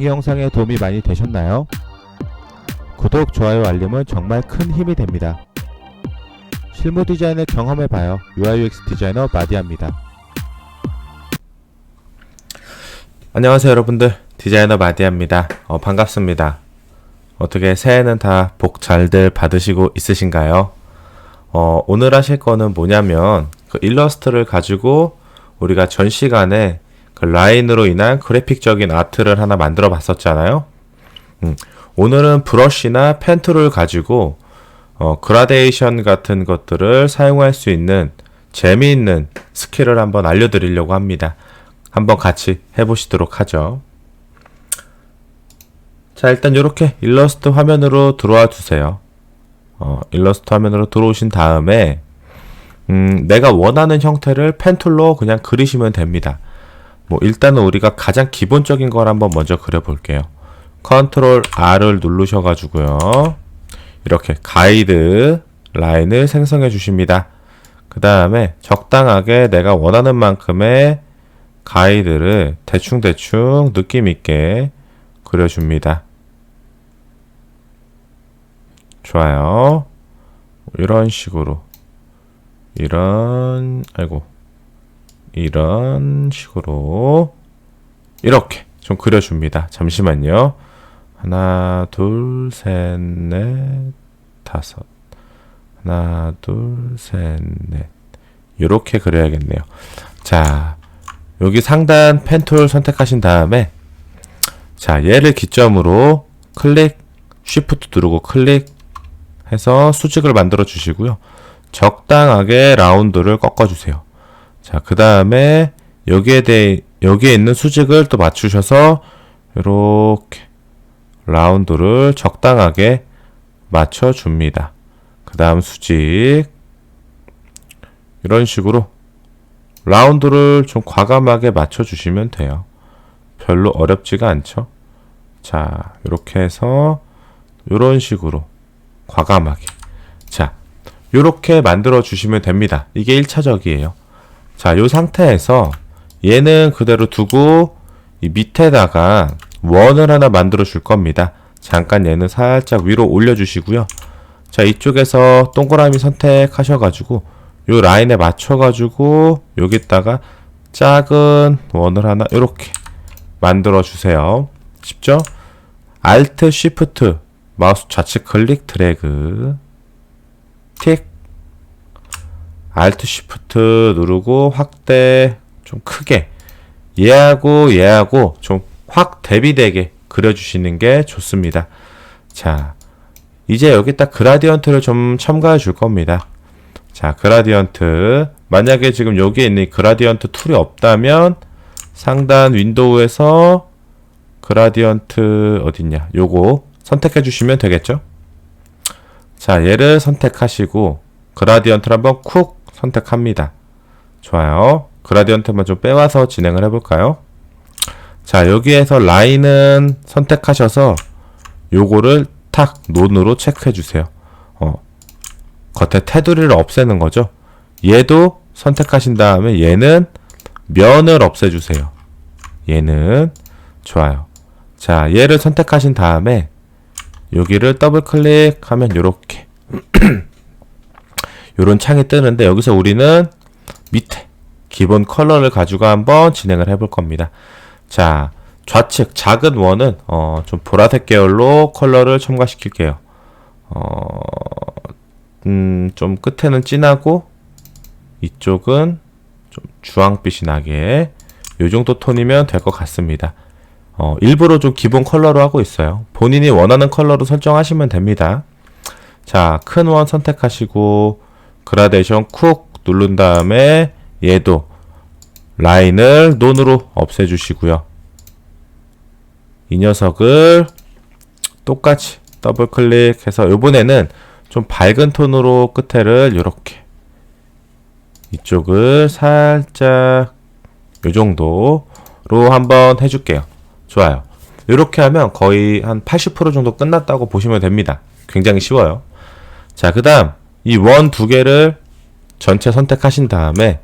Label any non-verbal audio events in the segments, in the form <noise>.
강의 영상에 도움이 많이 되셨나요? 구독, 좋아요, 알림은 정말 큰 힘이 됩니다. 실무 디자인을 경험해봐요. UI/UX 디자이너 마디아입니다. 안녕하세요 여러분들 디자이너 마디아입니다 어, 반갑습니다 어떻게 새해는 다 복 잘들 받으시고 있으신가요 어, 오늘 하실 거는 뭐냐면 그 일러스트를 가지고 우리가 전 시간에 그 라인으로 인한 그래픽적인 아트를 하나 만들어 봤었잖아요 음, 오늘은 브러쉬나 펜 툴을 가지고 어, 그라데이션 같은 것들을 사용할 수 있는 재미있는 스킬을 한번 알려드리려고 합니다 한번 같이 해보시도록 하죠. 자, 일단 이렇게 일러스트 화면으로 들어와 주세요. 어, 일러스트 화면으로 들어오신 다음에, 음, 내가 원하는 형태를 펜툴로 그냥 그리시면 됩니다. 뭐, 일단은 우리가 가장 기본적인 걸 한번 먼저 그려볼게요. 컨트롤 R을 누르셔가지고요. 이렇게 가이드 라인을 생성해 주십니다. 그 다음에 적당하게 내가 원하는 만큼의 가이드를 대충대충 느낌 있게 그려줍니다. 좋아요. 이런 식으로. 이런, 아이고. 이런 식으로. 이렇게 좀 그려줍니다. 잠시만요. 하나, 둘, 셋, 넷, 다섯. 하나, 둘, 셋, 넷. 이렇게 그려야겠네요. 자, 여기 상단 펜툴 선택하신 다음에 자 얘를 기점으로 클릭 쉬프트 누르고 클릭 해서 수직을 만들어 주시고요 적당하게 라운드를 꺾어 주세요 자 그 다음에 여기에 대해 여기에 있는 수직을 또 맞추셔서 이렇게 라운드를 적당하게 맞춰 줍니다 그 다음 수직 이런 식으로 라운드를 좀 과감하게 맞춰주시면 돼요. 별로 어렵지가 않죠. 자, 이렇게 해서 이런 식으로 과감하게. 자, 이렇게 만들어 주시면 됩니다. 이게 1차적이에요. 자, 이 상태에서 얘는 그대로 두고 이 밑에다가 원을 하나 만들어 줄 겁니다. 잠깐 얘는 살짝 위로 올려 주시고요. 자, 이쪽에서 동그라미 선택하셔 가지고 요 라인에 맞춰 가지고 여기다가 작은 원을 하나 이렇게 만들어 주세요. 쉽죠? Alt Shift 마우스 좌측 클릭 드래그 틱 Alt Shift 누르고 확대 좀 크게 얘하고 얘하고 좀 확 대비되게 그려주시는 게 좋습니다. 자, 이제 여기다 그라디언트를 좀 첨가해 줄 겁니다. 자, 그라디언트. 만약에 지금 여기에 있는 그라디언트 툴이 없다면 상단 윈도우에서 그라디언트 어딨냐? 요거 선택해 주시면 되겠죠? 자, 얘를 선택하시고 그라디언트를 한번 쿡 선택합니다. 좋아요. 그라디언트만 좀 빼와서 진행을 해볼까요? 자, 여기에서 라인은 선택하셔서 요거를 탁 논으로 체크해 주세요. 어, 겉에 테두리를 없애는 거죠. 얘도 선택하신 다음에 얘는 면을 없애주세요. 얘는 좋아요. 자, 얘를 선택하신 다음에 여기를 더블 클릭하면 이렇게 <clears throat> 이런 창이 뜨는데 여기서 우리는 밑에 기본 컬러를 가지고 한번 진행을 해볼 겁니다. 자, 좌측 작은 원은 어, 좀 보라색 계열로 컬러를 첨가시킬게요. 어, 음, 좀 끝에는 진하고 이쪽은 좀 주황빛이 나게 이 정도 톤이면 될 것 같습니다. 어, 일부러 좀 기본 컬러로 하고 있어요. 본인이 원하는 컬러로 설정하시면 됩니다. 자, 큰 원 선택하시고 그라데이션 쿡 누른 다음에 얘도 라인을 논으로 없애주시고요. 이 녀석을 똑같이 더블 클릭해서 이번에는 좀 밝은 톤으로 끝에를 이렇게 이쪽을 살짝 요 정도로 한번 해줄게요. 좋아요. 이렇게 하면 거의 한 80% 정도 끝났다고 보시면 됩니다. 굉장히 쉬워요. 자, 그 다음 이 원 두 개를 전체 선택하신 다음에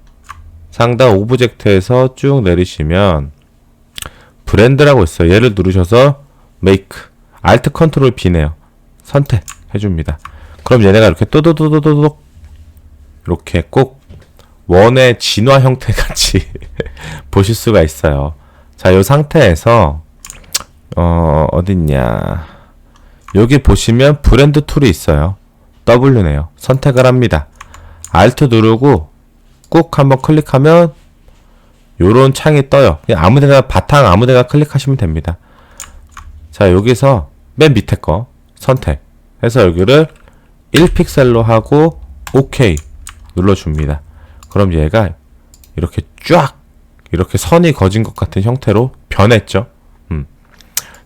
상단 오브젝트에서 쭉 내리시면 브랜드라고 있어요. 얘를 누르셔서 make alt 컨트롤 B네요. 선택 해 줍니다. 그럼 얘네가 이렇게 또도도도도독 이렇게 꼭 원의 진화 형태 <laughs> 같이 <laughs> 보실 수가 있어요. 자, 이 상태에서 어, 어딨냐. 여기 보시면 브랜드 툴이 있어요. W네요. 선택을 합니다. Alt 누르고 꾹 한번 클릭하면 요런 창이 떠요. 아무데나 바탕 아무데나 클릭하시면 됩니다. 자, 여기서 맨 밑에 거 선택 해서 여기를 1픽셀로 하고 OK 눌러줍니다. 그럼 얘가 이렇게 쫙 이렇게 선이 거진 것 같은 형태로 변했죠. 음.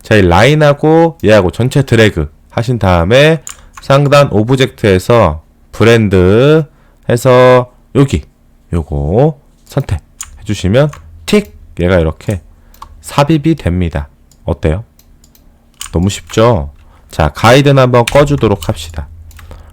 자, 이 라인하고 얘하고 전체 드래그 하신 다음에 상단 오브젝트에서 브랜드 해서 여기 요거 선택 해 주시면 틱 얘가 이렇게 삽입이 됩니다. 어때요? 너무 쉽죠? 자, 가이드는 한번 꺼주도록 합시다.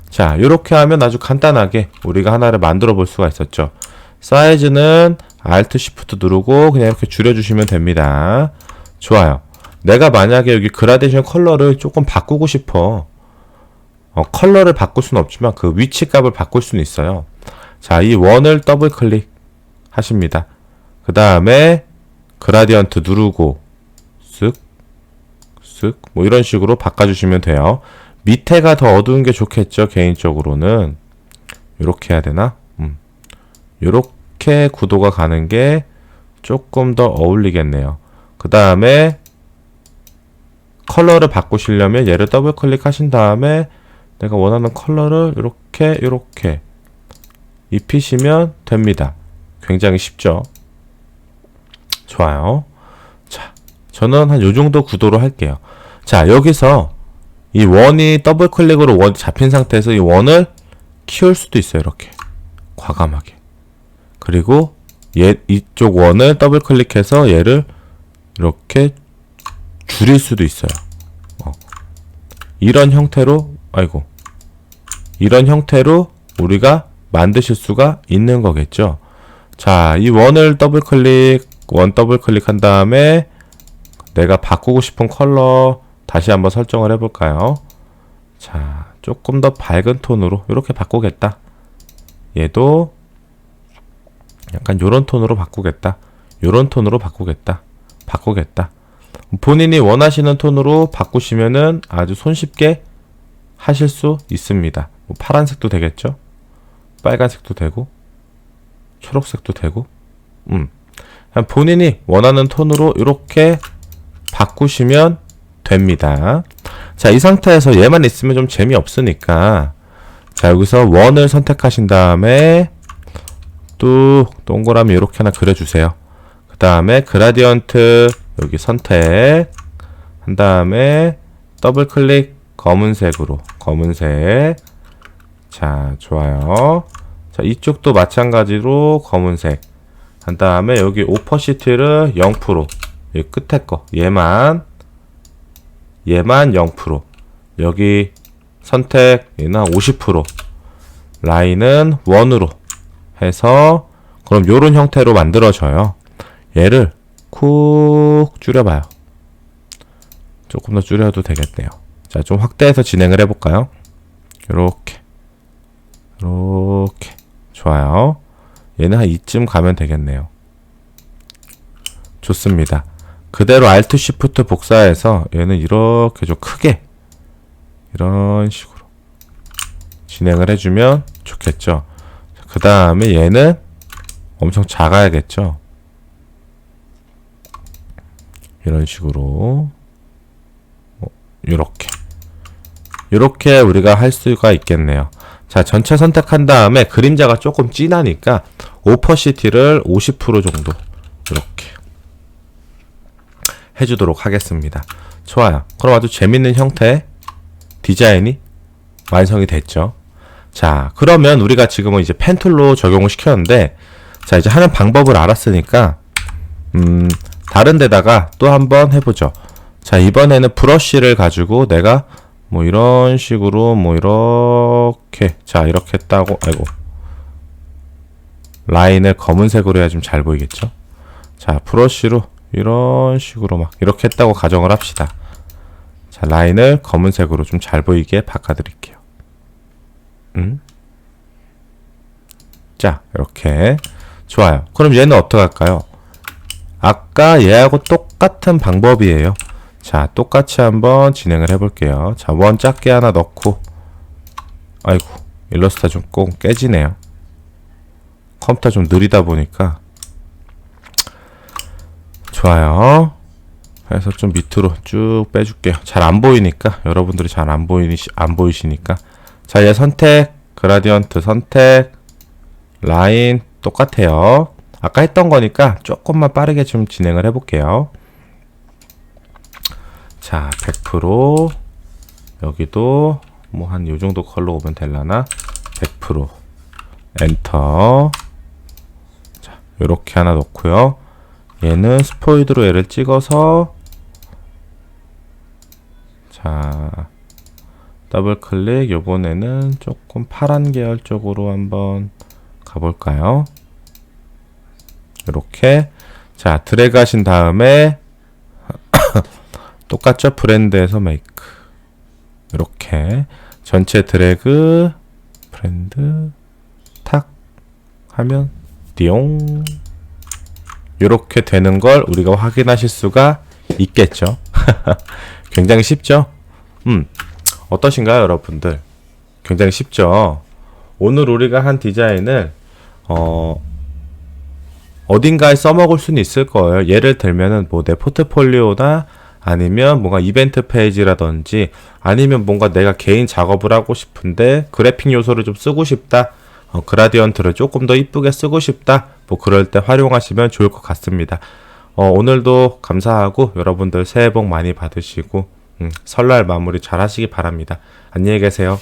자, 이렇게 하면 아주 간단하게 우리가 하나를 만들어 볼 수가 있었죠. 사이즈는 Alt Shift 누르고 그냥 이렇게 줄여주시면 됩니다. 좋아요. 내가 만약에 여기 그라데이션 컬러를 조금 바꾸고 싶어. 어, 컬러를 바꿀 수는 없지만 그 위치 값을 바꿀 수는 있어요. 자, 이 원을 더블 클릭 하십니다. 그 다음에 그라디언트 누르고 쓱, 쓱, 뭐 이런 식으로 바꿔주시면 돼요. 밑에가 더 어두운 게 좋겠죠, 개인적으로는. 요렇게 해야 되나? 음. 요렇게 구도가 가는 게 조금 더 어울리겠네요. 그 다음에 컬러를 바꾸시려면 얘를 더블 클릭하신 다음에 내가 원하는 컬러를 이렇게 이렇게 입히시면 됩니다. 굉장히 쉽죠? 좋아요. 자, 저는 한 요 정도 구도로 할게요. 자, 여기서 이 원이 더블 클릭으로 원 잡힌 상태에서 이 원을 키울 수도 있어요. 이렇게. 과감하게. 그리고 얘 이쪽 원을 더블 클릭해서 얘를 이렇게 줄일 수도 있어요. 어. 이런 형태로 아이고. 이런 형태로 우리가 만드실 수가 있는 거겠죠. 자, 이 원을 더블 클릭, 원 더블 클릭한 다음에 내가 바꾸고 싶은 컬러 다시 한번 설정을 해볼까요? 자, 조금 더 밝은 톤으로 이렇게 바꾸겠다. 얘도 약간 요런 톤으로 바꾸겠다. 요런 톤으로 바꾸겠다. 바꾸겠다. 본인이 원하시는 톤으로 바꾸시면은 아주 손쉽게 하실 수 있습니다. 뭐 파란색도 되겠죠? 빨간색도 되고, 초록색도 되고, 음. 본인이 원하는 톤으로 이렇게 바꾸시면 됩니다. 자, 이 상태에서 얘만 있으면 좀 재미없으니까, 자, 여기서 원을 선택하신 다음에, 또 동그라미 이렇게 하나 그려주세요. 그 다음에 그라디언트 여기 선택 한 다음에 더블 클릭 검은색으로 검은색. 자 좋아요. 자 이쪽도 마찬가지로 검은색. 한 다음에 여기 오퍼시티를 0% 여기 끝에 거. 얘만. 얘만 0% 여기 선택 얘는 50% 라인은 원으로 해서 그럼 요런 형태로 만들어져요. 얘를 쿡 줄여봐요. 조금 더 줄여도 되겠네요. 자, 좀 확대해서 진행을 해볼까요? 요렇게. 요렇게. 좋아요. 얘는 한 이쯤 가면 되겠네요. 좋습니다. 그대로 Alt Shift 복사해서 얘는 이렇게 좀 크게 이런 식으로 진행을 해주면 좋겠죠. 그 다음에 얘는 엄청 작아야겠죠. 이런 식으로 어, 이렇게 이렇게 우리가 할 수가 있겠네요. 자 전체 선택한 다음에 그림자가 조금 진하니까 오퍼시티를 50% 정도 이렇게 해주도록 하겠습니다. 좋아요. 그럼 아주 재밌는 형태 디자인이 완성이 됐죠. 자, 그러면 우리가 지금은 이제 펜툴로 적용을 시켰는데, 자, 이제 하는 방법을 알았으니까, 음, 다른 데다가 또 한번 해보죠. 자, 이번에는 브러쉬를 가지고 내가 뭐 이런 식으로 뭐 이렇게, 자, 이렇게 했다고, 아이고. 라인을 검은색으로 해야 좀 잘 보이겠죠? 자, 브러쉬로 이런 식으로 막 이렇게 했다고 가정을 합시다. 자, 라인을 검은색으로 좀 잘 보이게 바꿔 드릴게요. 음? 자, 이렇게. 좋아요. 그럼 얘는 어떡할까요? 아까 얘하고 똑같은 방법이에요. 자, 똑같이 한번 진행을 해볼게요. 자, 원 작게 하나 넣고. 아이고, 일러스트 좀꼭 깨지네요. 컴퓨터 좀 느리다 보니까. 좋아요. 그래서 좀 밑으로 쭉 빼줄게요. 잘 안 보이니까 여러분들이 잘 안 보이니 안 보이시니까 자, 얘 선택, 그라디언트 선택, 라인 똑같아요. 아까 했던 거니까 조금만 빠르게 좀 진행을 해볼게요. 자, 100% 여기도 뭐 한 요 정도 컬러 오면 될라나? 100% 엔터. 자, 요렇게 하나 넣고요. 얘는 스포이드로 얘를 찍어서 자 더블 클릭 요번에는 조금 파란 계열 쪽으로 한번 가볼까요 이렇게 자 드래그 하신 다음에 똑같죠 브랜드에서 메이크 이렇게 전체 드래그 브랜드 탁 하면 띠용 이렇게 되는 걸 우리가 확인하실 수가 있겠죠. <laughs> 굉장히 쉽죠? 음, 어떠신가요, 여러분들? 굉장히 쉽죠? 오늘 우리가 한 디자인을, 어, 어딘가에 써먹을 수는 있을 거예요. 예를 들면은 뭐 내 포트폴리오나 아니면 뭔가 이벤트 페이지라든지 아니면 뭔가 내가 개인 작업을 하고 싶은데 그래픽 요소를 좀 쓰고 싶다. 어, 그라디언트를 조금 더 이쁘게 쓰고 싶다. 뭐 그럴 때 활용하시면 좋을 것 같습니다. 어, 오늘도 감사하고 여러분들 새해 복 많이 받으시고 음, 설날 마무리 잘 하시기 바랍니다. 안녕히 계세요.